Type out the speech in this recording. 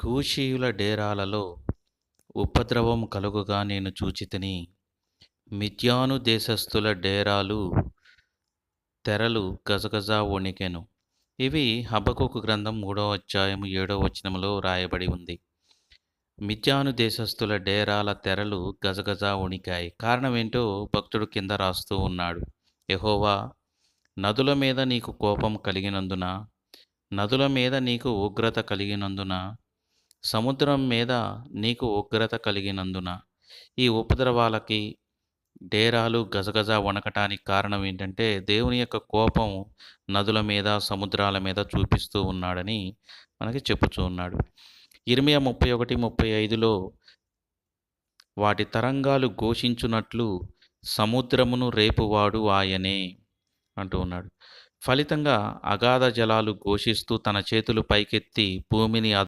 కూషీయుల డేరాలలో ఉపద్రవం కలుగగా నేను చూచితిని. మిథ్యాను దేశస్థుల డేరాలు తెరలు గజగజ వణికెను. ఇవి హబకుకు గ్రంథం మూడవ అధ్యాయం ఏడవ వచనంలో రాయబడి ఉంది. మిథ్యాను దేశస్థుల డేరాల తెరలు గజగజ వణికాయి. కారణం ఏంటో భక్తుడు కింద రాస్తూ ఉన్నాడు. యహోవా నదుల మీద నీకు కోపం కలిగినందున నదుల మీద నీకు ఉగ్రత కలిగినందున సముద్రం మీద నీకు ఉగ్రత కలిగినందున ఈ ఉపద్రవాలకి డేరాలు గజగజ వణకటానికి కారణం ఏంటంటే దేవుని యొక్క కోపం నదుల మీద సముద్రాల మీద చూపిస్తూ ఉన్నాడని మనకి చెప్పుచూ ఉన్నాడు. ఇరిమియా ముప్పై ఒకటి ముప్పై ఐదులో వాటి తరంగాలు ఘోషించున్నట్లు సముద్రమును రేపువాడు ఆయనే అంటూ ఉన్నాడు. ఫలితంగా అగాధ జలాలు ఘోషిస్తూ తన చేతులు పైకెత్తి భూమిని